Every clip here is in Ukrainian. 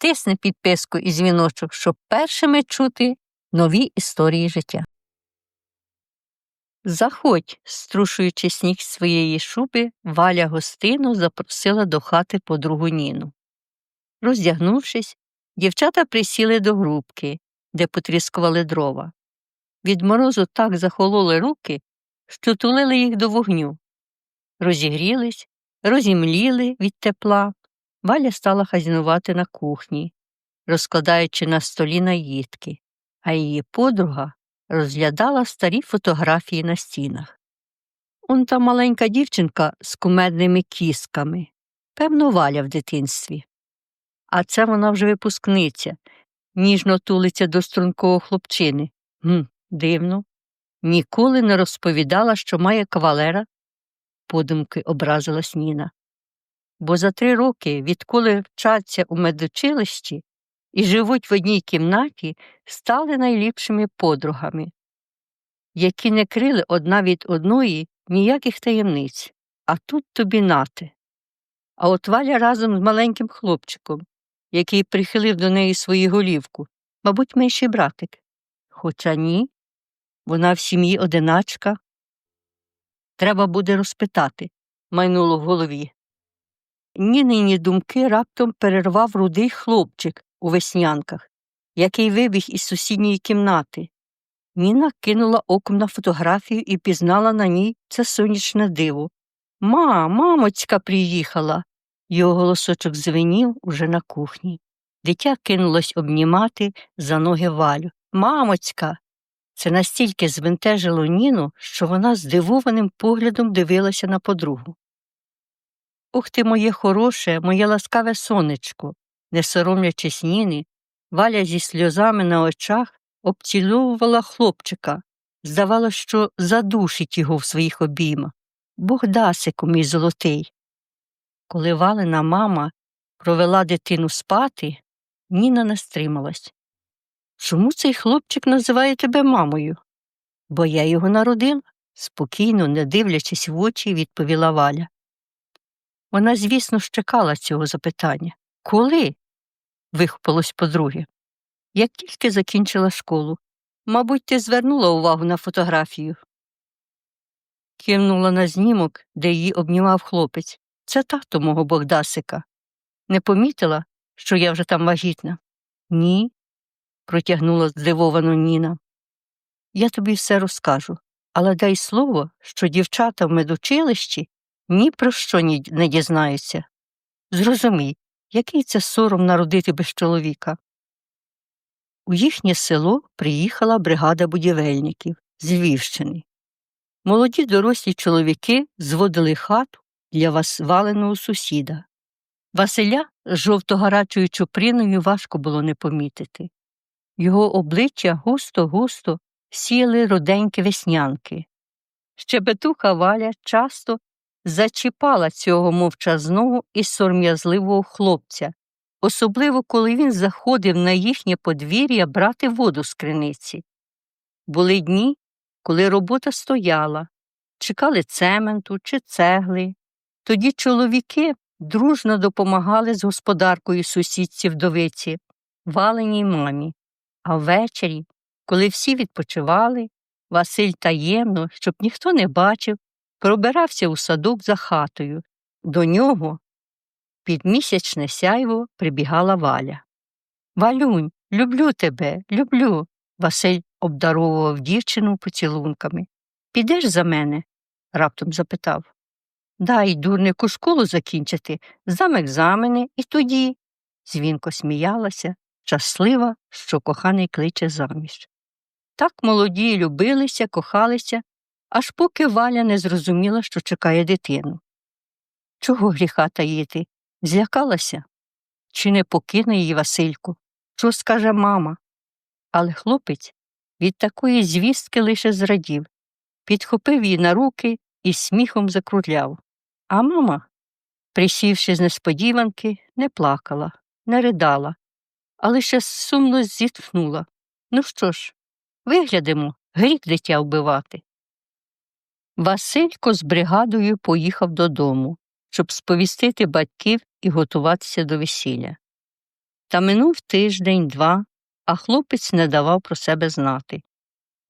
тисни підписку і дзвіночок, щоб першими чути нові історії життя. Заходь, струшуючи сніг своєї шуби, Валя гостину запросила до хати подругу Ніну. Роздягнувшись, дівчата присіли до грубки, де потріскували дрова. Від морозу так захололи руки, що тулили їх до вогню. Розігрілись, розімліли від тепла. Валя стала хазінувати на кухні, розкладаючи на столі наїдки, а її подруга розглядала старі фотографії на стінах. Он та маленька дівчинка з кумедними кісками, певно, валя в дитинстві. А це вона вже випускниця, ніжно тулиться до стрункого хлопчини. Гм, дивно. Ніколи не розповідала, що має кавалера, подумки образилась Ніна. Бо за три роки, відколи вчаться у медучилищі і живуть в одній кімнаті, стали найліпшими подругами, які не крили одна від одної ніяких таємниць, а тут тобі нати. А от Валя разом з маленьким хлопчиком, який прихилив до неї свою голівку, мабуть, менший братик. Хоча ні, вона в сім'ї одиначка. Треба буде розпитати, майнуло в голові. Нінині думки раптом перервав рудий хлопчик у веснянках, який вибіг із сусідньої кімнати. Ніна кинула оком на фотографію і пізнала на ній це сонячне диво. Ма, мамочка приїхала. Його голосочок звенів уже на кухні. Дитя кинулось обнімати за ноги валю. Мамочка. Це настільки збентежило Ніну, що вона здивованим поглядом дивилася на подругу. Ух ти, моє хороше, моє ласкаве сонечко, не соромлячись Ніни, Валя зі сльозами на очах обціловувала хлопчика. Здавалося, що задушить його в своїх обіймах. Богдасику, мій золотий. Коли Валина мама провела дитину спати, Ніна не стрималась. Чому цей хлопчик називає тебе мамою? Бо я його народила, спокійно, не дивлячись в очі, відповіла Валя. Вона, звісно, ж чекала цього запитання. Коли? вихопилось подруге. Як тільки закінчила школу. Мабуть, ти звернула увагу на фотографію. Кивнула на знімок, де її обнімав хлопець. Це тато мого Богдасика. Не помітила, що я вже там вагітна? Ні, протягнула здивовано Ніна. Я тобі все розкажу, але дай слово, що дівчата в медучилищі ні про що не дізнаються. Зрозумій, який це сором народити без чоловіка. У їхнє село приїхала бригада будівельників з Львівщини. Молоді дорослі чоловіки зводили хату для валеного сусіда. Василя з жовтогарячою чуприною важко було не помітити. Його обличчя густо-густо сіяли руденькі веснянки. Щебетуха Валя часто зачіпала цього мовчазного і сором'язливого хлопця, особливо коли він заходив на їхнє подвір'я брати воду з криниці. Були дні, коли робота стояла, чекали цементу чи цегли. Тоді чоловіки дружно допомагали з господаркою сусідці вдовиці, валеній мамі. А ввечері, коли всі відпочивали, Василь таємно, щоб ніхто не бачив, пробирався у садок за хатою. До нього під місячне сяйво прибігала Валя. Валюнь, люблю тебе, люблю. Василь обдаровував дівчину поцілунками. Підеш за мене? раптом запитав. Дай, дурнику, школу закінчити, здам екзамени і тоді. Дзвінко сміялася, щаслива, що коханий кличе заміж. Так молоді любилися, кохалися, аж поки Валя не зрозуміла, що чекає дитину. Чого гріха таїти? Злякалася? Чи не покине її Васильку? Що скаже мама? Але хлопець від такої звістки лише зрадів, підхопив її на руки і сміхом закрутляв. А мама, присівши з несподіванки, не плакала, не ридала, а лише сумно зітхнула. Ну що ж, виглядимо, гріх дитя вбивати. Василько з бригадою поїхав додому, щоб сповістити батьків і готуватися до весілля. Та минув тиждень, два, а хлопець не давав про себе знати.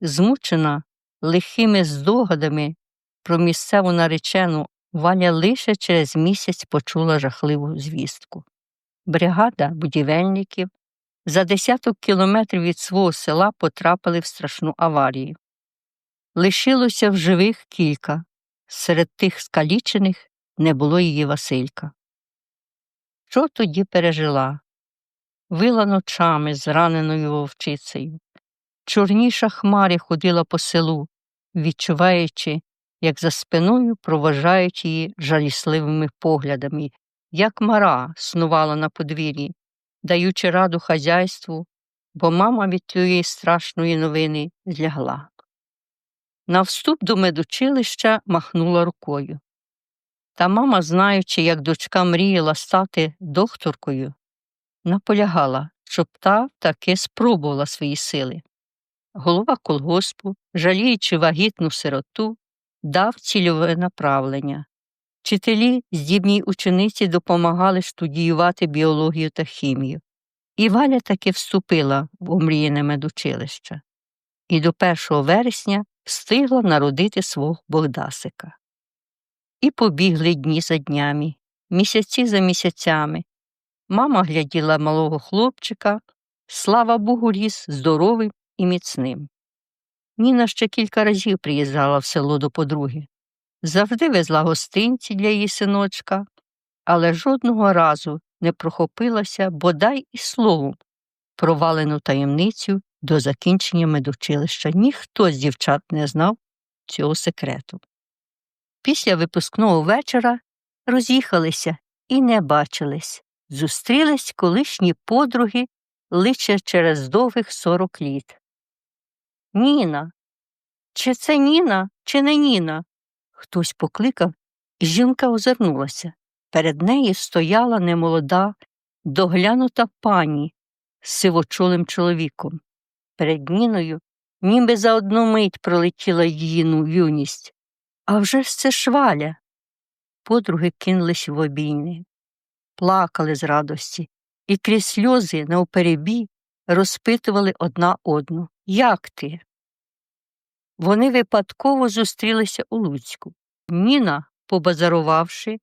Змучена лихими здогадами про місцеву наречену, Валя лише через місяць почула жахливу звістку. Бригада будівельників за десяток кілометрів від свого села потрапили в страшну аварію. Лишилося в живих кілька, серед тих скалічених не було її Василька. Що тоді пережила? Вила ночами з раненою вовчицею. Чорніша хмарі ходила по селу, відчуваючи, як за спиною проважають її жалісливими поглядами, як мара снувала на подвір'ї, даючи раду хазяйству, бо мама від тієї страшної новини злягла. На вступ до медучилища махнула рукою. Та мама, знаючи, як дочка мріяла стати докторкою, наполягала, щоб та таки спробувала свої сили. Голова колгоспу, жаліючи вагітну сироту, дав цільове направлення. Вчителі, здібній учениці, допомагали студіювати біологію та хімію. І Валя таки вступила в омріяне медучилище. І до 1 вересня встигла народити свого Богдасика. І побігли дні за днями, місяці за місяцями. Мама гляділа малого хлопчика, слава Богу, ріс здоровим і міцним. Ніна ще кілька разів приїжджала в село до подруги. Завжди везла гостинці для її синочка, але жодного разу не прохопилася бодай і словом провалену таємницю до закінчення медучилища. Ніхто з дівчат не знав цього секрету. Після випускного вечора роз'їхалися і не бачились. Зустрілись колишні подруги лише через довгих сорок літ. Ніна. Чи це Ніна, чи не Ніна? Хтось покликав, і жінка озирнулася. Перед нею стояла немолода, доглянута пані з сивочолим чоловіком. Перед Ніною ніби за одну мить пролетіла її ну, юність. А вже ж це шваля. Подруги кинулись в обійни, плакали з радості і крізь сльози навперебій розпитували одна одну Як ти? Вони випадково зустрілися у Луцьку. Ніна, побазарувавши,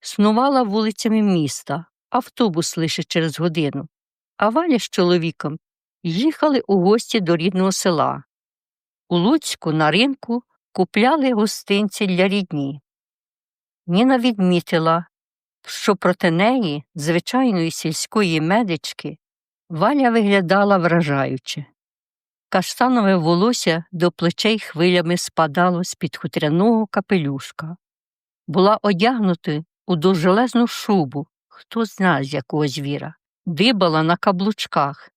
снувала вулицями міста, автобус лише через годину, а Валя з чоловіком їхали у гості до рідного села. У Луцьку на ринку купляли гостинці для рідні. Ніна відмітила, що проти неї, звичайної сільської медички, Валя виглядала вражаюче. Каштанове волосся до плечей хвилями спадало з під хутряного капелюшка. Була одягнута у довжелезну шубу, хто зна з якого звіра, дибала на каблучках.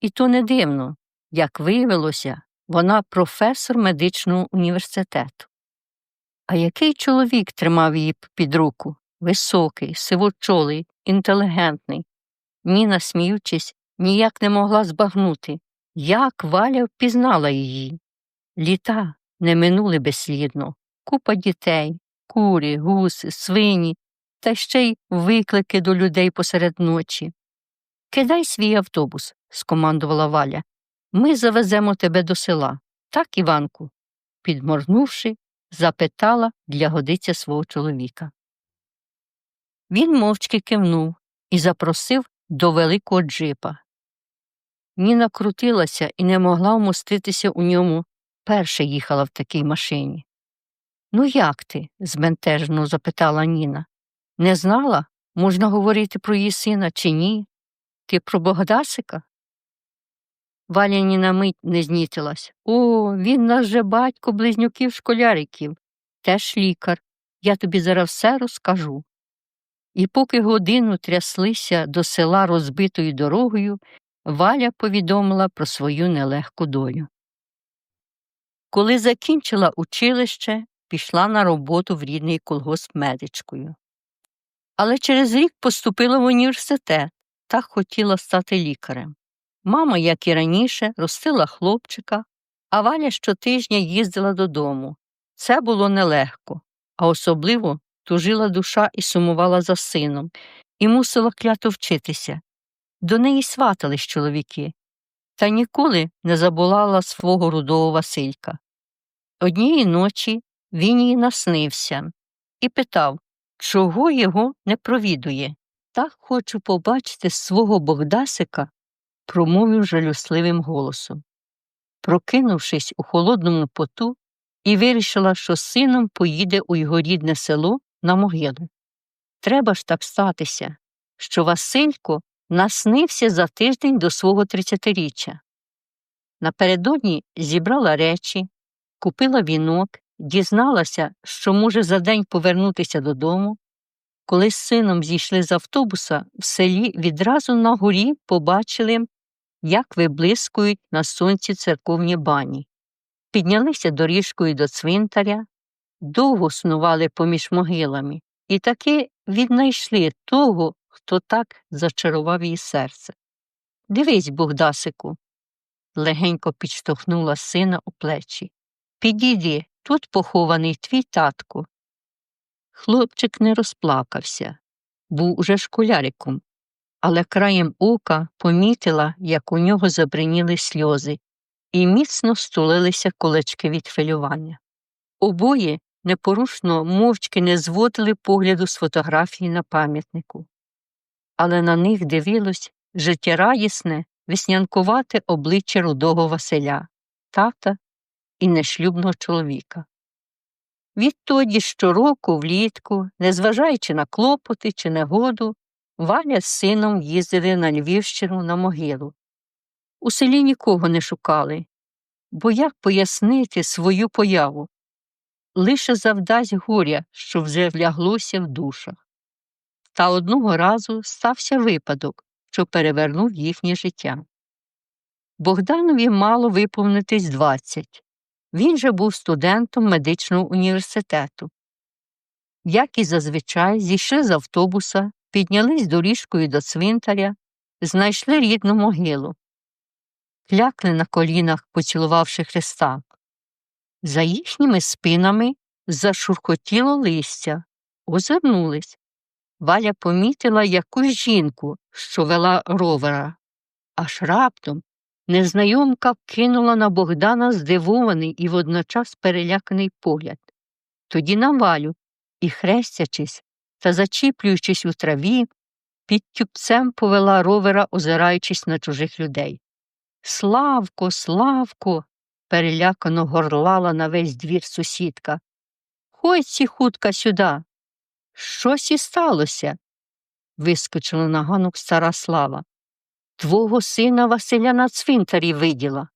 І то не дивно, як виявилося, вона професор медичного університету. А який чоловік тримав її під руку високий, сивочолий, інтелігентний. Ніна, сміючись, ніяк не могла збагнути, як Валя впізнала її. Літа не минули безслідно, купа дітей, курі, гуси, свині, та ще й виклики до людей посеред ночі. Кидай свій автобус, скомандувала Валя. Ми завеземо тебе до села. Так, Іванку? підморгнувши, запитала для годиця свого чоловіка. Він мовчки кивнув і запросив до великого джипа. Ніна крутилася і не могла вмоститися у ньому, перше їхала в такій машині. Ну, як ти? збентежно запитала Ніна. Не знала, можна говорити про її сина чи ні? Ти про Богдасика? Валя ні на мить не знітилась. О, він наш же батько близнюків школяриків, теж лікар. Я тобі зараз все розкажу. І поки годину тряслися до села розбитою дорогою, Валя повідомила про свою нелегку долю. Коли закінчила училище, пішла на роботу в рідний колгосп медичкою. Але через рік поступила в університет та хотіла стати лікарем. Мама, як і раніше, ростила хлопчика, а Валя щотижня їздила додому. Це було нелегко, а особливо тужила душа і сумувала за сином, і мусила клято вчитися. до неї сватались чоловіки, та ніколи не забулала свого рудого Василька. Однієї ночі він їй наснився і питав, чого його не провідує. Так хочу побачити свого Богдасика, промовив жалюсливим голосом. Прокинувшись у холодному поту, і вирішила, що сином поїде у його рідне село на могилу. Треба ж так статися, що Василько наснився за тиждень до свого тридцятиріччя. Напередодні зібрала речі, купила вінок, дізналася, що може за день повернутися додому. Коли з сином зійшли з автобуса, в селі відразу на горі побачили, як виблискують на сонці церковні бані. Піднялися доріжкою до цвинтаря, довго снували поміж могилами і таки віднайшли того, хто так зачарував її серце. Дивись, Богдасику, легенько підштовхнула сина у плечі. Підійди, тут похований твій татко. Хлопчик не розплакався, був уже школяриком, але краєм ока помітила, як у нього забриніли сльози, і міцно стулилися кулачки від хвилювання. Обоє непорушно мовчки не зводили погляду з фотографії на пам'ятнику, але на них дивилось життєрадісне, веснянкувате обличчя рудого Василя, тата і нешлюбного чоловіка. Відтоді щороку влітку, незважаючи на клопоти чи негоду, Валя з сином їздили на Львівщину на могилу. У селі нікого не шукали, бо як пояснити свою появу? Лише завдасть горя, що вже вляглося в душах. Та одного разу стався випадок, що перевернув їхнє життя. Богданові мало виповнитись 20. Він же був студентом медичного університету. Як і зазвичай, зійшли з автобуса, піднялись доріжкою до цвинтаря, знайшли рідну могилу, клякли на колінах, поцілувавши Христа. За їхніми спинами зашурхотіло листя, озирнулись. Валя помітила якусь жінку, що вела ровера. Аж раптом незнайомка кинула на Богдана здивований і водночас переляканий погляд. Тоді на валю і, хрестячись та зачіплюючись у траві, під тюбцем повела ровера, озираючись на чужих людей. Славко, Славко, перелякано горлала на весь двір сусідка. Ходьці хутка сюди. Щось і сталося, вискочила на ганок стара слава. Твого сина Василя на цвинтарі виділа.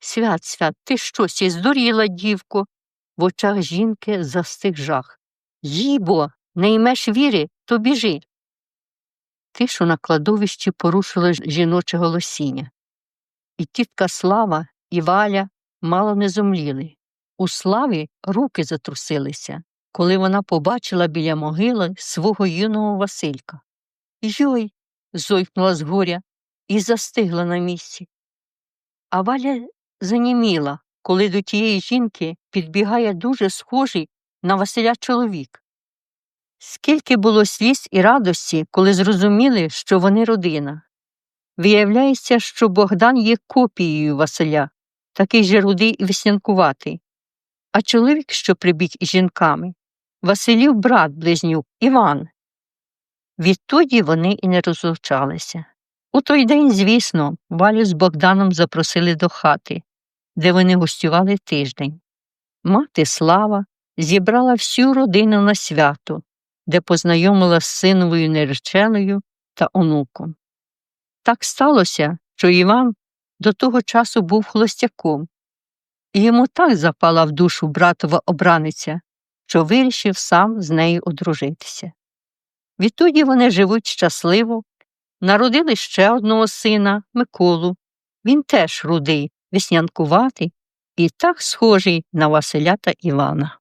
Свят, свят, ти щось і здуріла, дівко. В очах жінки застиг жах. Їбо, не ймеш віри, то біжи. Тишу на кладовищі порушило жіноче голосіння. І тітка Слава, і Валя мало не зумліли. У славі руки затрусилися, коли вона побачила біля могили свого юного Василька. Йой. зойкнула з горя і застигла на місці. А Валя заніміла, коли до тієї жінки підбігає дуже схожий на Василя чоловік. Скільки було сліз і радості, коли зрозуміли, що вони родина. Виявляється, що Богдан є копією Василя, такий же рудий і веснянкуватий. А чоловік, що прибіг із жінками, Василів брат близнюк Іван. Відтоді вони і не розлучалися. У той день, звісно, Валю з Богданом запросили до хати, де вони гостювали тиждень. Мати Слава зібрала всю родину на свято, де познайомила з синовою нареченою та онуком. Так сталося, що Іван до того часу був холостяком, і йому так запала в душу братова обраниця, що вирішив сам з нею одружитися. Відтоді вони живуть щасливо, народили ще одного сина Миколу. Він теж рудий, веснянкуватий і так схожий на Василя та Івана.